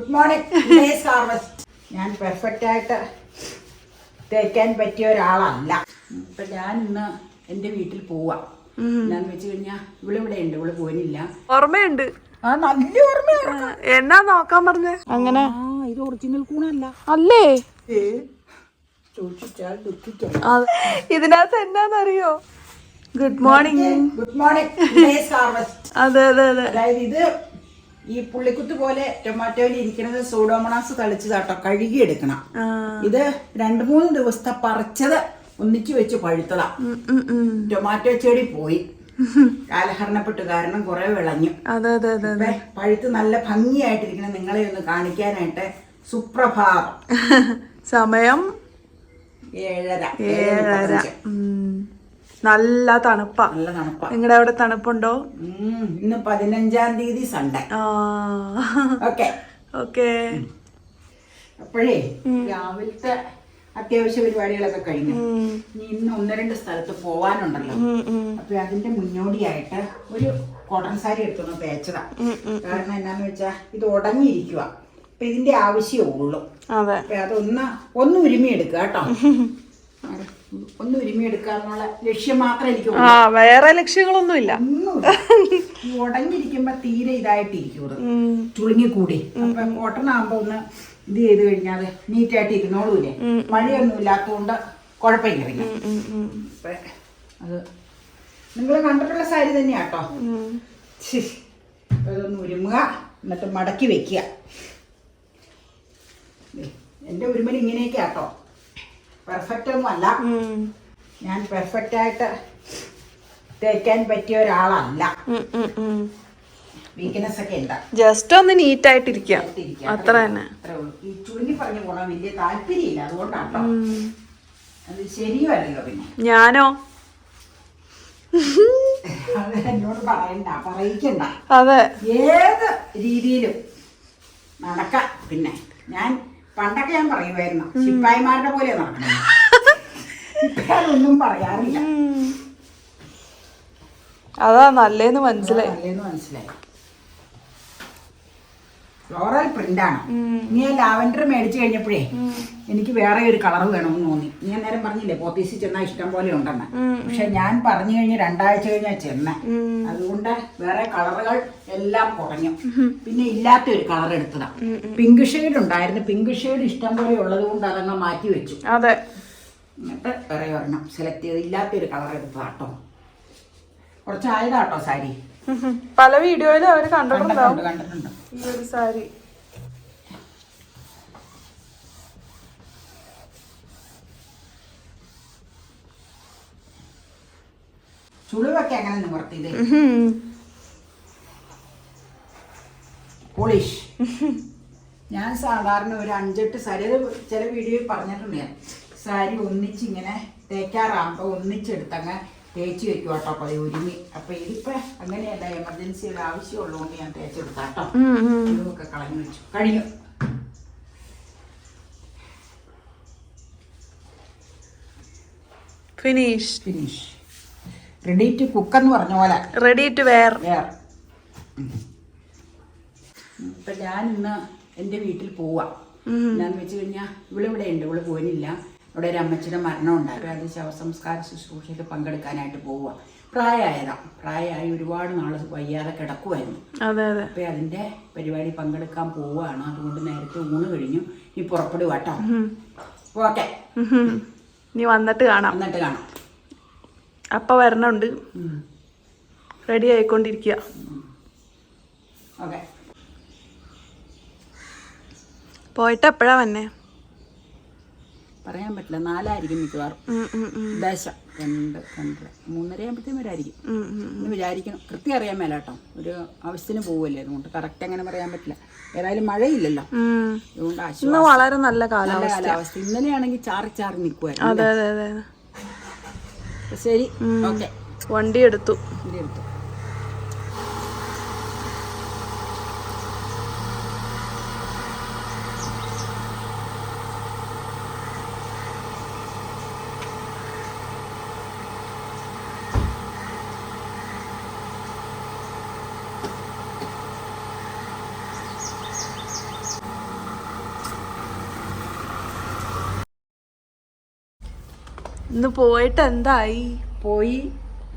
Good morning harvest ഞാൻ perfect ആയിട്ട് തേക്കാൻ പറ്റിയ ഒരാളല്ല. ഇപ്പൊ ഞാൻ ഇന്ന് എന്റെ വീട്ടിൽ പോവാം. എന്നാന്ന് വെച്ച് കഴിഞ്ഞാൽ ഇവളിവിടെ ഉണ്ട് ഇവൾ പോയില്ല ഓർമ്മയുണ്ട്. ആ നല്ല ഓർമ്മയാണ് എന്നാ നോക്കാൻ പറഞ്ഞ? അങ്ങനെ? ആ ഇത് ഒറിജിനൽ കൂണല്ല. അല്ലേ? സൂക്ഷിച്ചാൽ ദുഃഖിക്കാം. ഇതിനകത്ത് എന്നാന്നറിയോ? ഗുഡ് മോർണിംഗ് ഗുഡ് മോർണിംഗ് അതെ അതെ അതെ. അതായത് ഇത് ഈ പുള്ളിക്കുത്ത് പോലെ ടൊമാറ്റോയിൽ ഇരിക്കുന്നത് സൂഡോമണാസ് തളിച്ചതാട്ടോ കഴുകിയെടുക്കണം. എടുക്കണം ഇത് രണ്ടു മൂന്ന് ദിവസത്തെ പറിച്ചത് ഒന്നിച്ചു വെച്ച് പഴുത്തതാ. ടൊമാറ്റോ ചെടി പോയി. കാലഹരണപ്പെട്ടു കാരണം കുറെ വിളഞ്ഞു. അതെ അതെ അതെ പഴുത്ത് നല്ല ഭംഗിയായിട്ടിരിക്കണം. നിങ്ങളെ ഒന്ന് കാണിക്കാനായിട്ട് സുപ്രഭാതം. സമയം ഏഴര. ഏഴര. നല്ല തണുപ്പാ. നല്ല തണുപ്പാ. നിങ്ങളുടെ അവിടെ തണുപ്പുണ്ടോ? ഇന്ന് പതിനഞ്ചാം തീയതി സൺഡേ ഓക്കെ ഓക്കെ അപ്പോഴേ രാവിലത്തെ അത്യാവശ്യ പരിപാടികളൊക്കെ കഴിഞ്ഞു. ഇനി ഇന്ന് ഒന്ന് രണ്ട് സ്ഥലത്ത് പോവാനുണ്ടല്ലോ. അപ്പൊ അതിന്റെ മുന്നോടിയായിട്ട് ഒരു കോട്ടൺ സാരി എടുത്തൊന്ന് തേച്ചതാ. കാരണം എന്നാന്ന് വെച്ചാ ഇത് ഉടങ്ങിയിരിക്കുക അപ്പൊ ഇതിന്റെ ആവശ്യമേ ഉള്ളൂ. അപ്പൊ അതൊന്ന് ഒന്ന് ഉരുമി എടുക്കുക കേട്ടോ. ഒന്ന് ഉരുമി ലക്ഷ്യം മാത്രമേ എനിക്ക് ആ വേറെ ലക്ഷ്യങ്ങളൊന്നും ഇല്ല ഉടഞ്ഞിരിക്കുമ്പോ തീരെ ഇതായിട്ടിരിക്കും. ചുളുങ്ങിക്കൂടി. അപ്പൊ കോട്ടൺ ആകുമ്പോ ഒന്ന് ഇത് ചെയ്ത് കഴിഞ്ഞാൽ നീറ്റായിട്ട് ഇരുന്നോളൂലേ മഴയൊന്നും ഇല്ലാത്തതുകൊണ്ട് കുഴപ്പമില്ല. അത് നിങ്ങൾ കണ്ടിട്ടുള്ള സാരി തന്നെയാട്ടോ കേട്ടോ അതൊന്ന് ഉരുമുക എന്നിട്ട് മടക്കി വെക്കുക. എന്റെ ഉരുമൽ ഇങ്ങനെയൊക്കെ ആട്ടോ പെർഫെക്റ്റ് ഒന്നും അല്ല ഞാൻ പെർഫെക്റ്റ് ആയിട്ട് തേക്കാൻ പറ്റിയ ഒരാളല്ല. വീക്ക്നെസ് ഒക്കെ ഉണ്ട്. ജസ്റ്റ് ഒന്ന് നീറ്റ് ആയിട്ടിരിക്കാം. അത്ര തന്നെ. ഈ ചുരുങ്ങി പറഞ്ഞു പോണ വലിയ താല്പര്യമില്ല. അതുകൊണ്ടാട്ടോ. ഉം. അത് ശരിയല്ലല്ലോ പിന്നെ. ഞാനോ? എന്നോട് പറയണ്ട. പറയിക്കണ്ട. അതെ. ഏത് രീതിയിലും നടക്കാം പിന്നെ. ഞാൻ പണ്ടൊക്കെ ഞാൻ പറയുമായിരുന്നു ശിപ്പായിമാരുടെ പോലെ നടക്കണം. പറയാറില്ല. അതാ നല്ലേന്ന് മനസ്സിലായി. നല്ലേന്ന് മനസ്സിലായി. ഫ്ലോറൽ പ്രിന്റ് ആണ്. നീ ലാവൻഡർ മേടിച്ചു കഴിഞ്ഞപ്പോഴേ എനിക്ക് വേറെ ഒരു കളർ വേണമെന്ന് തോന്നി. ഞാൻ നേരം പറഞ്ഞില്ലേ പോത്തീസിൽ ചെന്നാ ഇഷ്ടം പോലെ ഉണ്ടെന്ന്. പക്ഷെ ഞാൻ പറഞ്ഞു കഴിഞ്ഞ് രണ്ടാഴ്ച കഴിഞ്ഞാൽ ചെന്ന. അതുകൊണ്ട് വേറെ കളറുകൾ എല്ലാം കുറഞ്ഞു. പിന്നെ ഇല്ലാത്ത ഒരു കളർ എടുത്തതാ. പിങ്ക് ഷെയ്ഡ് ഉണ്ടായിരുന്നു. പിങ്ക് ഷെയ്ഡ് ഇഷ്ടം പോലെ ഉള്ളത് കൊണ്ട് അതങ്ങ് മാറ്റി വെച്ചു. അതെ. എന്നിട്ട് വേറെ ഒരെണ്ണം. സെലക്ട് ചെയ്ത് ഇല്ലാത്തൊരു കളർ എടുത്തതാട്ടോ കുറച്ചായതാട്ടോ സാരി. പല വീഡിയോയിലും അവർ കണ്ടിട്ടുണ്ടാവും. കണ്ടിട്ടുണ്ട് കണ്ടിട്ടുണ്ട്. ഈ ഒരു സാരി. ചുളിവൊക്കെ അങ്ങനെ നിവർത്തിയത് ഉം. പോളിഷ്. ഞാൻ സാധാരണ ഒരു അഞ്ചെട്ട് സാരി അത് ചില വീഡിയോയിൽ പറഞ്ഞിട്ടുണ്ട് ഞാൻ. സാരി ഒന്നിച്ചിങ്ങനെ തേക്കാറാകുമ്പോൾ ഒന്നിച്ചെടുത്തങ്ങ് തേച്ച് വെക്കും കേട്ടോ അപ്പോൾ ഒരുമി അപ്പോൾ ഇതിപ്പോൾ അങ്ങനെയല്ല എമർജൻസിയുടെ ആവശ്യമുള്ളതുകൊണ്ട് ഞാൻ തേച്ചെടുത്താട്ടോ ഉം, ഉം. ഇതൊക്കെ കളഞ്ഞു വെച്ചു. കഴിഞ്ഞു. Finish finish ready to cook എന്ന് പറഞ്ഞ പോലെ. റെഡി ടു വെയർ വെയർ ഇപ്പം ഞാൻ ഇന്ന് എന്റെ വീട്ടിൽ പോവാം. എന്നാന്ന് വെച്ച് കഴിഞ്ഞാൽ ഇവളിവിടെ ഉണ്ട്. ഇവൾ പോനില്ല ഇവിടെ ഒരു അമ്മച്ചിയുടെ മരണം ഉണ്ടായി അത് ശവസംസ്കാര ശുശ്രൂഷയിൽ പങ്കെടുക്കാനായിട്ട് പോവുക. പ്രായമായതാ. പ്രായമായി ഒരുപാട് നാൾ വയ്യാതെ കിടക്കുമായിരുന്നു അതെ അതെ. അപ്പം അതിന്റെ പരിപാടി പങ്കെടുക്കാൻ പോവുകയാണ്. അതുകൊണ്ട് നേരത്തെ ഊണ് കഴിഞ്ഞു. ഈ പുറപ്പെടുക കേട്ടോ ഓക്കെ. നീ വന്നിട്ട് കാണാം. വന്നിട്ട് കാണാം. അപ്പ വരണുണ്ട്. റെഡി ആയിക്കൊണ്ടിരിക്കുക ഓക്കെ. പോയിട്ട് എപ്പോഴാ വന്നേ? പറയാൻ പറ്റില്ല. നാലായിരിക്കും മിക്കവാറും. ദശ. രണ്ട് രണ്ടര മൂന്നര ആകുമ്പോഴത്തേക്കും വരായിരിക്കും. എന്ന് വിചാരിക്കണം. കൃത്യം അറിയാൻ മേല കേട്ടോ ഒരു ആവശ്യത്തിന് പോവല്ലേ അതുകൊണ്ട്. കറക്റ്റ് അങ്ങനെ പറയാൻ പറ്റില്ല. ഏതായാലും മഴയില്ലല്ലോ. അതുകൊണ്ട് ഇന്ന് വളരെ നല്ല കാലാവസ്ഥ. ഇന്നലെയാണെങ്കിൽ ചാറി ചാറി നിൽക്കുമായിരുന്നു അതെ ശരി. ഓക്കെ വണ്ടി എടുത്തു. വണ്ടി എടുത്തു. ഇന്ന് പോയിട്ട് എന്തായി പോയി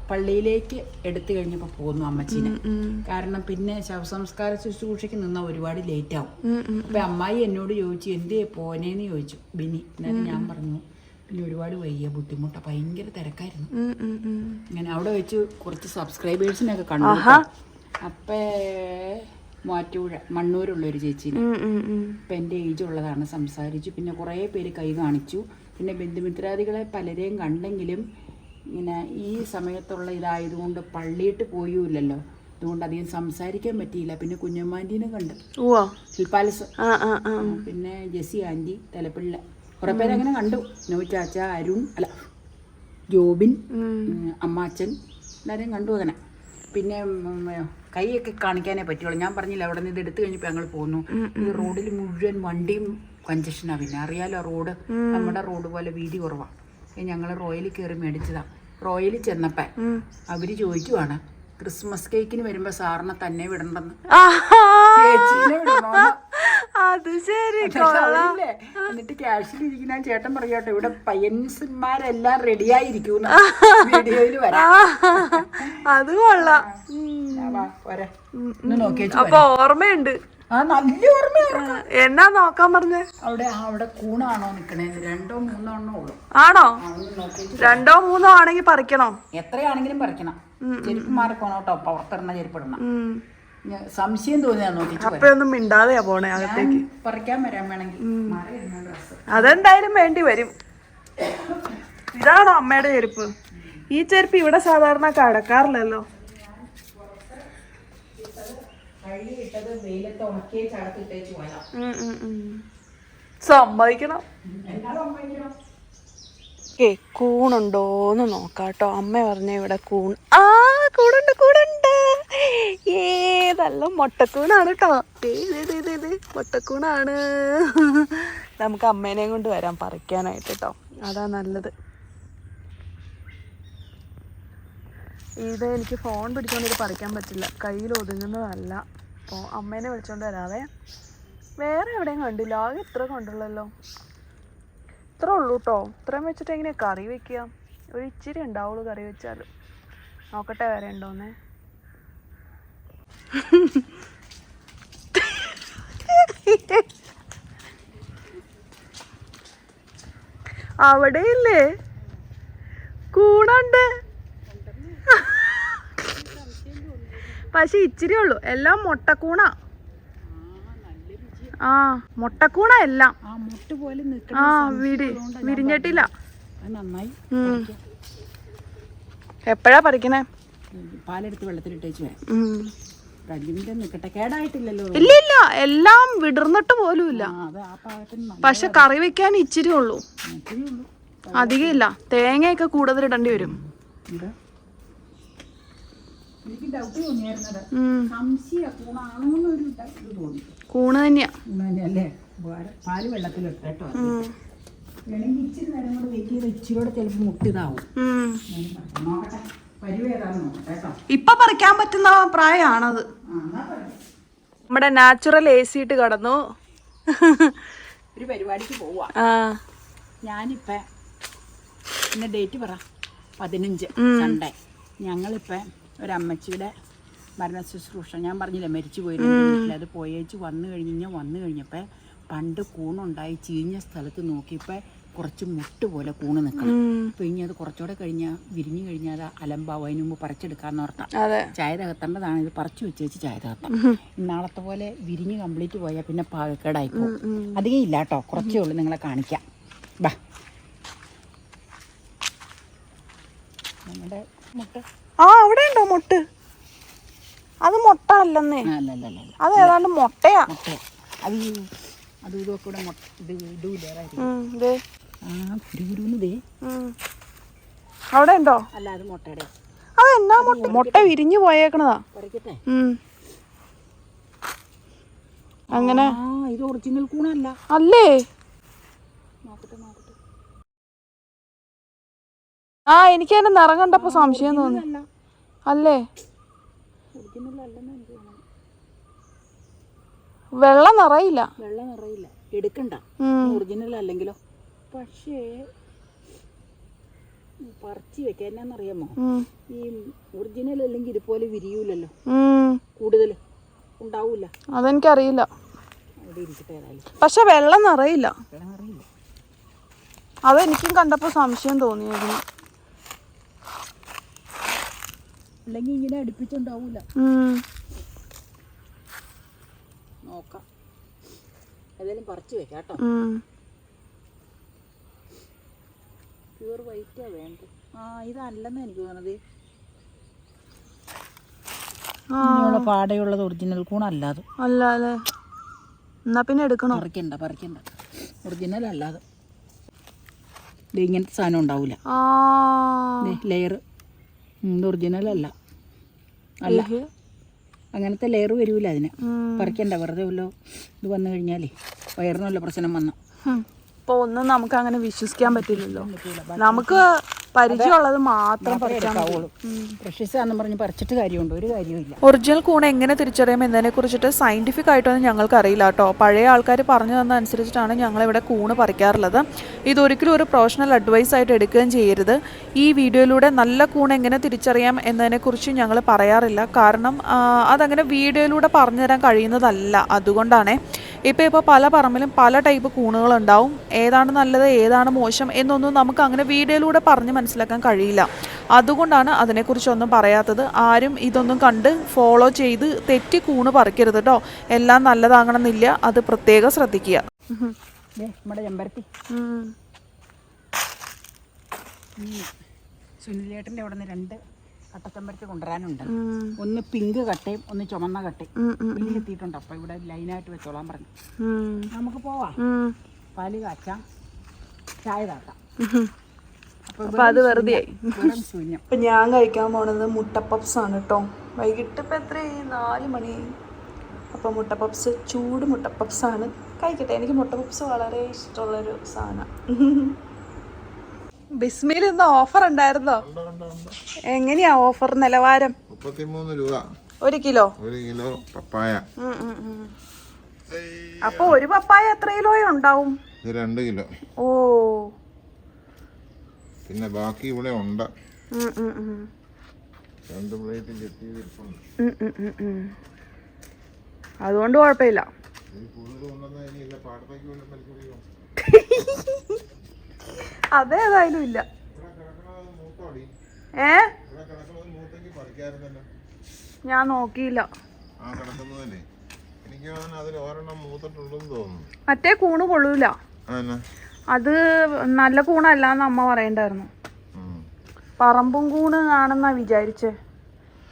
പള്ളിയിലേക്ക് എടുത്തു കഴിഞ്ഞപ്പോൾ പോന്നു അമ്മച്ചീനെ. കാരണം പിന്നെ ശവസംസ്കാര ശുശ്രൂഷയ്ക്ക് നിന്ന ഒരുപാട് ലേറ്റ് ആവും. അപ്പൊ അമ്മായി എന്നോട് ചോദിച്ചു എന്തേ പോനേന്ന് ചോദിച്ചു ബിനി എന്നാലും ഞാൻ പറഞ്ഞു പിന്നെ ഒരുപാട് വയ്യ ബുദ്ധിമുട്ടാ ഭയങ്കര തിരക്കായിരുന്നു ഇങ്ങനെ. അങ്ങനെ അവിടെ വെച്ച് കുറച്ച് സബ്സ്ക്രൈബേഴ്സിനൊക്കെ കണ്ടു. അപ്പേ മൂവാറ്റുപുഴ മണ്ണൂരുള്ള ഒരു ചേച്ചി ഇപ്പൊ. എന്റെ ഏജ് ഉള്ളതാണ് സംസാരിച്ചു. പിന്നെ കുറേ പേര് കൈ കാണിച്ചു. പിന്നെ ബന്ധുമിത്രാദികളെ പലരെയും കണ്ടെങ്കിലും ഇങ്ങനെ ഈ സമയത്തുള്ള ഇതായതുകൊണ്ട് പള്ളിയിട്ട് പോയുമില്ലല്ലോ അതുകൊണ്ട് അധികം സംസാരിക്കാൻ പറ്റിയില്ല. പിന്നെ കുഞ്ഞമ്മാന്റീനെ കണ്ട്. ഹിൽപാലസ് പിന്നെ ജെസി ആന്റി തലപ്പിള്ള. കുറേ പേര് അങ്ങനെ കണ്ടു. നോ ചാച്ച അരുൺ അല്ല ജോബിൻ അമ്മാച്ചൻ. എല്ലാവരെയും കണ്ടു അങ്ങനെ. പിന്നെ കൈയൊക്കെ കാണിക്കാനേ പറ്റുള്ളൂ. ഞാൻ പറഞ്ഞില്ല അവിടെ നിന്ന് ഇത് എടുത്തു കഴിഞ്ഞപ്പോൾ ഞങ്ങൾ പോന്നു. ഈ റോഡിൽ മുഴുവൻ വണ്ടിയും കഞ്ചക്ഷനാണ് പിന്നെ അറിയാലോ റോഡ് നമ്മുടെ റോഡ് പോലെ വീതി കുറവാണ് ഞങ്ങൾ റോയലിൽ കയറി മേടിച്ചതാ. റോയലിൽ ചെന്നപ്പോ അവർ ചോദിക്കുവാണ് ക്രിസ്മസ് കേക്കിന് വരുമ്പോ സാറിനെ തന്നെ വിടണ്ടെന്ന്? ചേച്ചിനെ വിടണോന്ന്. അത് ശരി എന്നിട്ട് ക്യാഷിൽ ഇരിക്കുന്ന ചേട്ടൻ പറയാട്ടോ ഇവിടെ പയ്യൻസന്മാരെല്ലാം റെഡിയായിരിക്കും വീഡിയോയിൽ വരാം. അത് കൊള്ളാം. അപ്പൊ ഓർമ്മയുണ്ട്. നല്ല ഓർമ്മയാണ് എന്നാ നോക്കാൻ പറഞ്ഞേ? അവിടെ അവിടെ കൂണാണോ നിക്കണേ രണ്ടോ മൂന്നോ എണ്ണോ ഉള്ളു. ആണോ? രണ്ടോ മൂന്നോ ആണെങ്കിൽ പറിക്കണോ. എത്രയാണെങ്കിലും പറിക്കണം. ചെരുപ്പ് മാറിക്കോണോട്ടോ കേട്ടോ പുറത്തിടണ സംശയം തോന്നിയാ നോക്കി അപ്പഴൊന്നും മിണ്ടാതെയാ പോണേ അകത്തേക്ക്. പറിക്കാൻ വരാൻ വേണമെങ്കിൽ അതെന്തായാലും വേണ്ടി വരും. ഇതാണോ അമ്മയുടെ ചെരുപ്പ്? ഈ ചെരുപ്പ് ഇവിടെ സാധാരണ കടക്കാറില്ലല്ലോ. സമ്മതിക്കണം. ഏ കൂണുണ്ടോന്ന് നോക്കാട്ടോ. അമ്മ പറഞ്ഞ ഇവിടെ കൂൺ. ആ കൂടുണ്ട് കൂടുണ്ട് ഏതല്ല മൊട്ടക്കൂണാണ് കേട്ടോ ദേ, മൊട്ടക്കൂണാണ്. നമുക്ക് അമ്മേനെയും കൊണ്ട് വരാം പറിക്കാനായിട്ട് കേട്ടോ അതാ നല്ലത്. ഇത് എനിക്ക് ഫോൺ പിടിച്ചോണ്ട് ഇത് പറിക്കാൻ പറ്റില്ല. കയ്യിൽ ഒതുങ്ങുന്നതല്ല. അപ്പോൾ അമ്മേനെ വിളിച്ചോണ്ട് വരാവേ. വേറെ എവിടെയും കണ്ടില്ല. ആകെ ഇത്ര കണ്ടുള്ളല്ലോ. ഇത്ര ഉള്ളൂ കേട്ടോ ഇത്രയും വെച്ചിട്ട് എങ്ങനെയാ കറി വെക്കുക? ഒരു ഇച്ചിരി ഉണ്ടാവുള്ളൂ കറി വെച്ചാൽ. നോക്കട്ടെ വേറെ ഉണ്ടോന്നേ അവിടെ ഇല്ലേ കൂണുണ്ട് പക്ഷെ ഇച്ചിരി ഉള്ളൂ. എല്ലാം മുട്ടക്കൂണാ. ആ മുട്ടക്കൂണ എല്ലാം. ആ മുട്ട് പോലെ നിൽക്കണം ആ വിരി വിരിഞ്ഞിട്ടില്ല. നന്നായി എപ്പോഴാ പറിക്കണേ പാലെടുത്ത് വെള്ളത്തിലിട്ടേച്ച് ഇല്ല ഇല്ല. എല്ലാം വിടർന്നിട്ട് പോലും ഇല്ല പക്ഷെ കറി വെക്കാൻ ഇച്ചിരി ഉള്ളൂ. അധികം ഇല്ല. തേങ്ങയൊക്കെ കൂടുതൽ ഇടേണ്ടി വരും. കൂണ് എനിക്ക് ഡൗട്ട് തോന്നിയായിരുന്നത് ഉം. സംശയ കൂണാണോന്നൊരു ഡൗട്ട് തോന്നി കൂണ് തന്നെയാ അല്ലേ പാൽ വെള്ളത്തിലിട്ട് കേട്ടോ. വേണമെങ്കിൽ ഇച്ചിരി നേരം കൂടെ വെയിറ്റ് ചെയ്ത് ഇച്ചിരി കൂടെ ചിലപ്പോൾ മുട്ടിതാവും നോക്കട്ടെ. ഇപ്പൊ പറിക്കാൻ പറ്റുന്ന പ്രായമാണത്. നമ്മുടെ നാച്ചുറൽ എ സി ഇട്ട് കടന്നു. ഒരു പരിപാടിക്ക് പോവാ. ആ. ഞാനിപ്പോൾ പിന്നെ ഡേറ്റ് പറ. പതിനഞ്ച് സൺഡേ ഒരു ഒരമ്മച്ചിയുടെ മരണ ശുശ്രൂഷ ഞാൻ പറഞ്ഞില്ല മരിച്ചു പോയിരുന്നു അത് പോയേച്ച് വന്നു കഴിഞ്ഞ് കഴിഞ്ഞാൽ വന്നു കഴിഞ്ഞപ്പോൾ പണ്ട് കൂണുണ്ടായി ചീഞ്ഞ സ്ഥലത്ത് നോക്കിയപ്പോൾ കുറച്ച് മുട്ട് പോലെ കൂണ് നിൽക്കണം അപ്പൊ ഇനി അത് കുറച്ചുകൂടെ കഴിഞ്ഞാൽ വിരിഞ്ഞു കഴിഞ്ഞാൽ അത് അലമ്പാവും അതിന് മുമ്പ് പറിച്ചെടുക്കാന്ന് ഓർത്താം ചായ തകർത്തേണ്ടതാണ് ഇത് പറിച്ചു വെച്ചേച്ച് ചായ തകർത്താം നാളത്തെ പോലെ വിരിഞ്ഞ് കംപ്ലീറ്റ് പോയാൽ പിന്നെ പാകക്കേടായി പോകും അധികം ഇല്ല കേട്ടോ. കുറച്ചേ ഉള്ളൂ നിങ്ങളെ കാണിക്കാം. ബാ. നമ്മുടെ മുട്ട. ആ അവിടെ ഉണ്ടോ മുട്ട്? അത് മുട്ട അല്ലെന്നേ. അത് ഏതാണ്ട് മുട്ടയാ. മുട്ട അത് അതും ഇടൂലേ. ആ. അവിടെ ഉണ്ടോ? അല്ല അത് മുട്ടയുടെ. അത് എന്നാ മുട്ട? മുട്ട വിരിഞ്ഞു പോയേക്കണതാ. അങ്ങനെ. ആ ഇത് ഒറിജിനൽ കൂണല്ല. അല്ലേ? ആ എനിക്ക് അതിന്റെ നിറം കണ്ടപ്പോ സംശയം തോന്നി. അല്ലേ. ഒറിജിനൽ അല്ലെന്ന് എനിക്ക് തോന്നുന്നു വെള്ളം നിറയില്ല. വെള്ളം നിറയില്ല. എടുക്കണ്ട. ഒറിജിനൽ അല്ലെങ്കിലോ? പക്ഷേ പറിച്ചു വെക്കാൻ എന്നാന്നറിയാമോ? ഈ ഒറിജിനൽ അല്ലെങ്കിൽ ഇതുപോലെ വിരിയൂലല്ലോ? കൂടുതൽ ഉണ്ടാവൂല. അതെനിക്കറിയില്ല. പക്ഷെ വെള്ളം നിറയില്ല. അതെനിക്കും കണ്ടപ്പോൾ സംശയം തോന്നിയായിരുന്നു അല്ലെങ്കിൽ ഇങ്ങനെ അടുപ്പിച്ചുണ്ടാവൂല. നോക്കാം. ഏതായാലും പറിച്ചു വെക്കാം കേട്ടോ. പ്യൂർ വൈറ്റാ വേണ്ടത്. ആ ഇതല്ലെന്ന് എനിക്ക് തോന്നുന്നത് ആ. ഇങ്ങനെയുള്ള പാടയുള്ളത് ഒറിജിനൽ കൂണല്ലാതെ അല്ല അല്ലേ എന്നാ പിന്നെ എടുക്കണം? പറിക്കണ്ട പറിക്കണ്ട. ഒറിജിനൽ അല്ലാതെ. ദേ ഇങ്ങനത്തെ സാധനം ഉണ്ടാവില്ല ലെയർ ഇത് ഒറിജിനൽ അല്ല. അല്ല. അങ്ങനത്തെ ലെയർ വരില്ല അതിന്. പറിക്കണ്ട വെറുതെ വല്ലോ ഇത് വന്നു കഴിഞ്ഞാലേ വയറിനുള്ള പ്രശ്നം വന്നു. ഇപ്പൊ ഒന്നും നമുക്ക് അങ്ങനെ വിശ്വസിക്കാൻ പറ്റില്ലല്ലോ നമുക്ക് പരിചയമുള്ളത് മാത്രം പറിച്ചാൽ. പ്രഷ്യസാന്ന് പറഞ്ഞ് പറിച്ചിട്ട് കാര്യമുണ്ട് ഒരു കാര്യമില്ല ഒറിജിനൽ കൂൺ എങ്ങനെ തിരിച്ചറിയാം എന്നതിനെ കുറിച്ചിട്ട് സയന്റിഫിക് ആയിട്ടൊന്നും ഞങ്ങൾക്ക് അറിയില്ല കേട്ടോ. പഴയ ആൾക്കാർ പറഞ്ഞു തന്ന അനുസരിച്ചിട്ടാണ് ഞങ്ങളിവിടെ കൂണ് പറിക്കാറുള്ളത്. ഇതൊരിക്കലും ഒരു പ്രൊഫഷണൽ അഡ്വൈസ് ആയിട്ട് എടുക്കുകയും ചെയ്യരുത്. ഈ വീഡിയോയിലൂടെ നല്ല കൂൺ എങ്ങനെ തിരിച്ചറിയാം എന്നതിനെക്കുറിച്ച് ഞങ്ങൾ പറയാറില്ല. കാരണം അതങ്ങനെ വീഡിയോയിലൂടെ പറഞ്ഞു തരാൻ കഴിയുന്നതല്ല. അതുകൊണ്ടാണ് ഇപ്പോൾ ഇപ്പോൾ പല പറമ്പിലും പല ടൈപ്പ് കൂണുകളുണ്ടാവും. ഏതാണ് നല്ലത് ഏതാണ് മോശം എന്നൊന്നും നമുക്ക് അങ്ങനെ വീഡിയോയിലൂടെ പറഞ്ഞ് മനസ്സിലാക്കാൻ കഴിയില്ല. അതുകൊണ്ടാണ് അതിനെക്കുറിച്ചൊന്നും പറയാത്തത്. ആരും ഇതൊന്നും കണ്ട് ഫോളോ ചെയ്ത് തെറ്റി കൂണ് പറിക്കരുത് കേട്ടോ എല്ലാം നല്ലതാകണമെന്നില്ല. അത് പ്രത്യേകം ശ്രദ്ധിക്കുക. ദേ, നമ്മുടെ ചെമ്പരത്തി. സുനിലേട്ടന്റെ അവിടെ നിന്ന് രണ്ട് കട്ടച്ചമ്പരത്തി കൊണ്ടുവരാനുണ്ട്. ഒന്ന് പിങ്ക് കട്ടയും ഒന്ന് ചുമന്ന കട്ടയും പുള്ളി എത്തിയിട്ടുണ്ട്. അപ്പോൾ ഇവിടെ ലൈനായിട്ട് വെച്ചോളാൻ പറഞ്ഞു. നമുക്ക് പോവാം. പാൽ കാച്ചാം ചായ താക്കാം അപ്പൊ അത് വെറുതെ വെറും ശൂന്യം. ഇപ്പൊ ഞാൻ കഴിക്കാൻ പോണത് മുട്ടപ്പപ്സ് ആണ് കേട്ടോ വൈകിട്ട് ഇപ്പൊ എത്രയായി നാല് മണി. അപ്പൊ മുട്ട പപ്സ് ചൂട് മുട്ടപ്പപ്സ് ആണ്. കഴിക്കട്ടെ. എനിക്ക് മുട്ടപ്പപ്സ് വളരെ ഇഷ്ടമുള്ളൊരു സാധനം. ബിസ്മിയിൽ ഇന്ന് ഓഫർ ഉണ്ടായിരുന്നോ? എങ്ങനെയാ ഓഫർ നിലവാരം? മുപ്പത്തിമൂന്ന് രൂപ. ഒരു കിലോ? ഒരു കിലോ പപ്പായ. അപ്പൊ ഒരു പപ്പായ എത്ര കിലോയും ഉണ്ടാവും? രണ്ട് കിലോ. ഓ. പിന്നെ ബാക്കി ഇവിടെ ഉണ്ട്. രണ്ട് പ്ലേറ്റ്. അതുകൊണ്ട് കുഴപ്പമില്ല. പാടത്തേക്ക് അതേതായാലും ഇല്ല. ഏ? ഞാൻ നോക്കിയില്ല. മറ്റേ കൂണ് കൊള്ളൂല. അത് നല്ല കൂണല്ല എന്ന് അമ്മ പറയണ്ടായിരുന്നു. പറമ്പും കൂണ് ആണെന്നാ വിചാരിച്ചേ.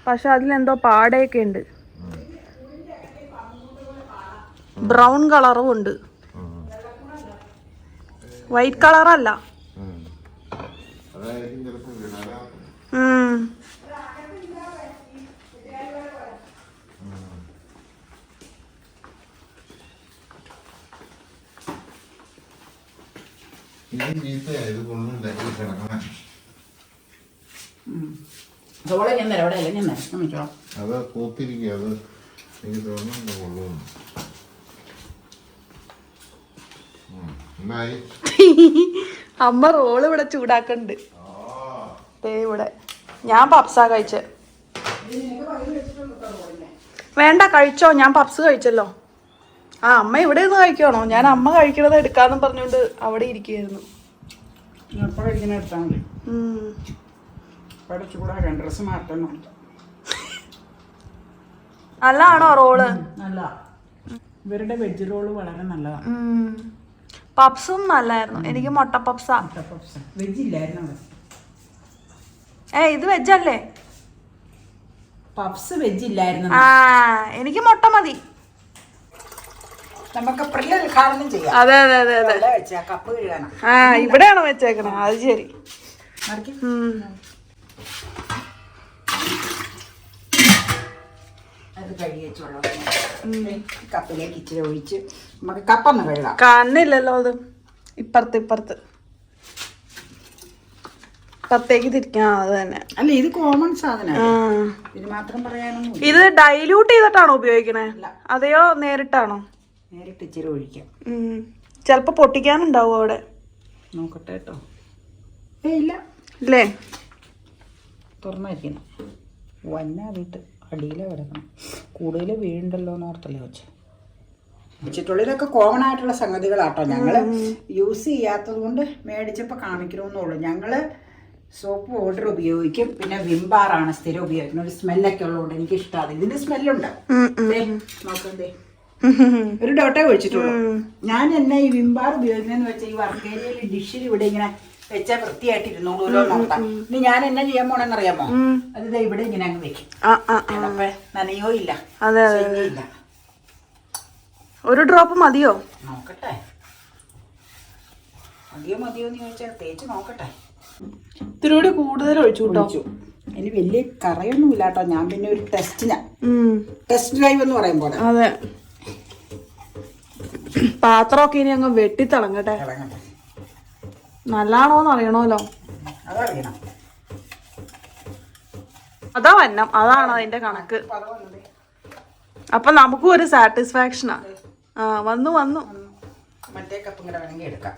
പക്ഷെ അതിലെന്തോ പാടയൊക്കെ ഉണ്ട് ബ്രൗൺ കളറും ഉണ്ട് ഉം. വൈറ്റ് കളറല്ല ഉം. അതായിരിക്കും ചിലപ്പോൾ വിടരാ ഉം. ഇത് ചീത്തയാ ഇത് കൊള്ളില്ല ഇത് ഞാൻ തരാം അവിടെ അല്ല ഞാൻ തരാം അത് കൂത്തിരിക്കുക അത് എനിക്ക് തോന്നുന്നു കൊള്ളുന്നു ഉം. എന്തായി അമ്മ റോൾ ഇവിടെ ചൂടാക്കണ്ട്. ദേ ഇവിടെ. ഞാൻ പപ്സാ കഴിച്ച. വേണ്ട കഴിച്ചോ. ഞാൻ പപ്സ് കഴിച്ചല്ലോ. ആ അമ്മ ഇവിടെ നിന്ന് കഴിക്കണോ ഞാൻ അമ്മ കഴിക്കണത് എടുക്കാന്ന് പറഞ്ഞുകൊണ്ട് അവിടെ ഇരിക്കുകയായിരുന്നു. അല്ലാണോ നല്ലതാണോ റോൾ ഇവരുടെ വെജ് റോൾ വളരെ നല്ലതാണ്. പപ്സും നല്ലായിരുന്നു. എനിക്ക് മുട്ട പപ്സാ ഏ ഇത് വെജല്ലേ? പപ്സ് വെജ് ഇല്ലായിരുന്നു ആ എനിക്ക് മുട്ട മതി. നമുക്ക് ഉദ്ഘാടനം ചെയ്യാം. അതെ അതെ അതെ അതെ. കപ്പ് കഴുകണം. ആ ഇവിടെയാണോ വെച്ചേക്കണേ? അത് ശരി. അത് കഴുകി വെച്ചോളാം. കപ്പിലേക്ക് ഇച്ചിരി ഒഴിച്ച് നമുക്ക് കപ്പൊന്ന് കഴുകാം. കാണുന്നില്ലല്ലോ അത്. ഇപ്പുറത്ത് ഇപ്പുറത്ത്. പത്തേക്ക് തിരിക്കാം അത് തന്നെ. അല്ല ഇത് കോമൺ സാധനം. ഇത് മാത്രം പറയാനൊന്നും ഇത് ഡൈല്യൂട്ട് ചെയ്തിട്ടാണോ ഉപയോഗിക്കണേ? അതെയോ നേരിട്ടാണോ? നേരിട്ട് ഇച്ചിരി ഒഴിക്കാം. ഉം. ചിലപ്പോ പൊട്ടിക്കാനുണ്ടാവും അവിടെ. നോക്കട്ടെ കേട്ടോ. ഏ ഇല്ല. ഇല്ലേ? തുറന്നായിരിക്കണം. വന്നാ വീട്ട്. അടിയിലെ കിടക്കണം. കൂടുതൽ വീഴുണ്ടല്ലോ എന്ന് ഓർത്തല്ലേ വെച്ച് വെച്ചിട്ടുള്ളിലൊക്കെ കോമൺ ആയിട്ടുള്ള സംഗതികളാട്ടോ. ഞങ്ങൾ യൂസ് ചെയ്യാത്തത് കൊണ്ട് മേടിച്ചപ്പോൾ കാണിക്കണമെന്നുള്ളൂ ഞങ്ങൾ സോപ്പ് പൗഡർ ഉപയോഗിക്കും. പിന്നെ വിംബാറാണ് സ്ഥിരം ഉപയോഗിക്കുന്നത്. ഒരു സ്മെല്ലൊക്കെ ഉള്ളതുകൊണ്ട് എനിക്ക് ഇഷ്ടമാണ് ഇതിന്റെ സ്മെല്ലുണ്ട് നോക്കണ്ടേ ഒരു ഡോട്ടേ ഒഴിച്ചിട്ടുള്ളൂ ഞാൻ എന്നെ ഈ വിംബാർ ഉപയോഗിക്കുന്നതെന്ന് വെച്ചാൽ ഈ വർക്ക് ഏരിയയിൽ ഡിഷിൽ ഇവിടെ ഇങ്ങനെ വെച്ചാൽ വൃത്തിയായിട്ട് ഇരുന്നോളൂല്ലോ നോക്കാം ഇനി ഞാൻ എന്നാ ചെയ്യാൻ പോണെന്നറിയാമോ? അത് ദേ ഇവിടെ ഇങ്ങനെ അങ്ങ് വെക്കും. ആ ആ ആ. അപ്പൊ നനയോ ഇല്ല. അതെ അതെ ഒരു ഡ്രോപ്പ് മതിയോ? നോക്കട്ടെ. മതിയോ മതിയോ എന്ന് ചോദിച്ചാൽ തേച്ച് നോക്കട്ടെ. ഇത്തിരി കൂടുതൽ ഒഴിച്ചു ഒഴിച്ചു. ഇനി വലിയ കറയൊന്നും ഇല്ല കേട്ടോ ഞാൻ പിന്നെ ഒരു ടെസ്റ്റിനാ. ടെസ്റ്റ് ഡ്രൈവ് എന്ന് പറയുമ്പോൾ അതെ. പാത്രമൊക്കെ ഇനി അങ്ങ് വെട്ടിത്തിളങ്ങട്ടെ. ഇറങ്ങട്ടെ നല്ലാണോന്ന് അറിയണമല്ലോ അതറിയണം. അതാ വന്നം. അതാണ് അതിന്റെ കണക്ക്. അപ്പൊ നമുക്കും ഒരു സാറ്റിസ്ഫാക്ഷനാ. ആ വന്നു വന്നു. മറ്റേ കപ്പും കൂടെ വേണമെങ്കിൽ എടുക്കാം.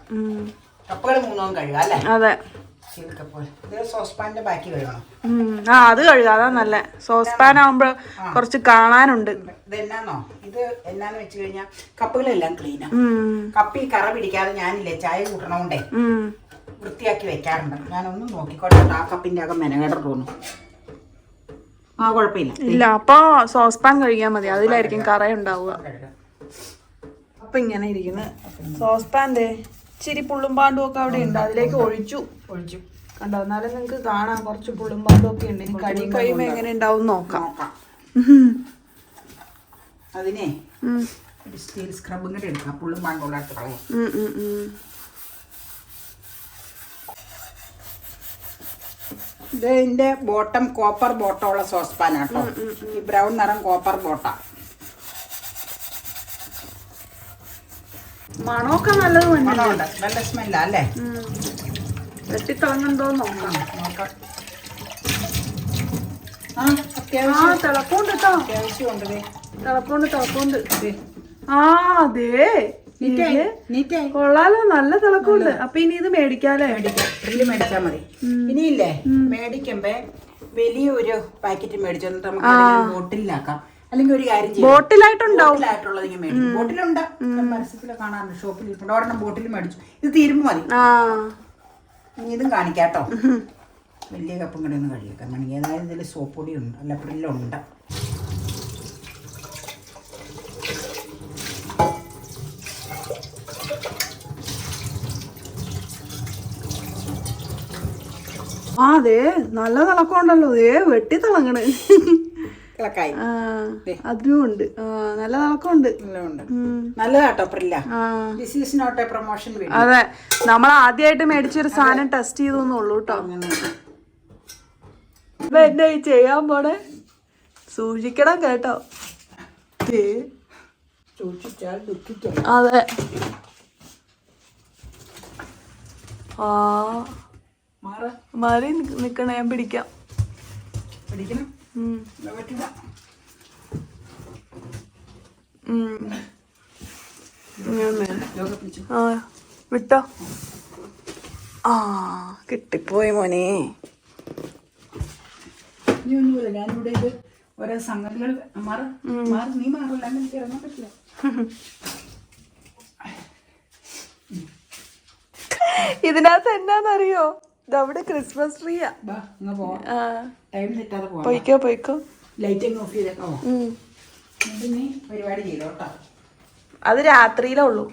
കപ്പുകൾ മൂന്നോ അല്ലേ? അതെ. ആ അത് കഴുകാം. അതാ നല്ല. സോസ് പാൻ ആവുമ്പോ കുറച്ച് കാണാനുണ്ട്. ഇത് എന്നാന്നോ? ഇത് എന്നാന്ന് വെച്ച് കഴിഞ്ഞാൽ കപ്പുകളെല്ലാം ക്ലീനാ കപ്പി കറ പിടിക്കാതെ ഞാനില്ലേ ചായ കൂട്ടണോണ്ടേ? വൃത്തിയാക്കി വെക്കാറുണ്ട്. ഞാനൊന്നും നോക്കിക്കോട്ടെ. ആ കപ്പിന്റെ അകം മെനകേട തോന്നുന്നു ആ കുഴപ്പമില്ല. ഇല്ല അപ്പൊ സോസ് പാൻ കഴുകിയാൽ മതി. അതിലായിരിക്കും കറ ഉണ്ടാവുക അപ്പൊ ഇങ്ങനെ ഇരിക്കുന്നു. സോസ് പാന്റെ ഇച്ചിരി പുള്ളും പാണ്ടും ഒക്കെ അവിടെ ഉണ്ട്. അതിലേക്ക് ഒഴിച്ചു. ഒഴിച്ചു. കണ്ടോ എന്നാലും നിങ്ങൾക്ക് കാണാം. കുറച്ച് പുള്ളും പാണ്ടും ഒക്കെ ഉണ്ട്. ഇനി കഴി കഴിയുമ്പോ എങ്ങനെ ഉണ്ടാവും. നോക്കാം. അതിനെ സ്റ്റീൽ സ്ക്രബും കൂടെ എടുക്കാം. പുള്ളും പാണ്ടുള്ള അടുത്ത് കളയാം. ഉം, ഉം, ഉം. ഇത് ഇതിന്റെ ബോട്ടം കോപ്പർ ബോട്ടമുള്ള സോസ്പാനാട്ടോ ഈ ബ്രൗൺ നിറം കോപ്പർ ബോട്ട മണമൊക്കെ നല്ലത് മണമുണ്ട്. നല്ല സ്മെല്ല അല്ലേ? വെട്ടിത്തിളങ്ങുണ്ടോ നോക്കാം. നോക്കാം. ആ ആ അത്യാവശ്യം. കേട്ടോ അതേ കൊള്ളാലോ നല്ല തിളക്കമുണ്ട് അപ്പൊ ഇനി ഇത് മേടിക്കാലേ മേടിക്കാം. ഡ്രില്ല് മേടിച്ചാ മതി. ഇനിയില്ലേ മേടിക്കുമ്പേ വലിയൊരു പാക്കറ്റ് മേടിച്ചു നമുക്ക് ബോട്ടിലാക്കാം അല്ലെങ്കിൽ ഒരു കാര്യം ബോട്ടിലായിട്ടുണ്ടാവും. ബോട്ടിലായിട്ടുള്ളത് ഇങ്ങനെ മേടിക്കും. ബോട്ടിലുണ്ട്. പരസ്യത്തിൽ കാണാറുണ്ട് ഷോപ്പിൽ ഇരിപ്പുണ്ട്. ഒരെണ്ണം ബോട്ടിൽ മേടിച്ചു. ഇത് തീരുമ്പോ മതി. ഇനി ഇതും കാണിക്കാട്ടോ. വലിയ കപ്പും കൂടി ഒന്ന് കഴിയേക്കാം മണിക്ക് അതായത് ഇതിൽ സോപ്പ് പൊടി ഉണ്ട്. അല്ല പ്രില്ലുണ്ട് ആ അതെ നല്ല തിളക്കമുണ്ടല്ലോ. ദേ വെട്ടി തിളങ്ങണ്. കിളക്കായി അതും ഉണ്ട്. നല്ല ഉം. നല്ലതാട്ടോ Prilla is not a promotion അതെ. നമ്മൾ ആദ്യമായിട്ട് മേടിച്ചൊരു സാധനം ടെസ്റ്റ് ചെയ്തൊന്നുള്ളൂ കേട്ടോ എന്നെ ചെയ്യാൻ പോണേ? സൂക്ഷിക്കണം കേട്ടോ. അതെ. ആ. മാറ. മാറി നിക്കണേ ഞാൻ പിടിക്കാം. പിടിക്കണം. ആ വിട്ടോ ആ കിട്ടിപ്പോയി മോനെ ഇനി ഒന്നുമില്ല ഞാനിവിടെ ഇത് ഓരോ സംഗതികൾ മാറ മാറി നീ മാറില്ല എനിക്ക് ഇറങ്ങാൻ പറ്റില്ല ഇതിനകത്ത് എന്നാന്നറിയോ ഇതവിടെ ക്രിസ്മസ് ട്രീയാ പൊയ്ക്കോ പൊയ്ക്കോ. ലൈറ്റ് അങ്ങ് ഓഫ് ചെയ്തേക്കാവോ? ഉം. എന്നിട്ട് നീ? പരിപാടി ചെയ്തോ അത് രാത്രിയിലേ ഉള്ളൂ.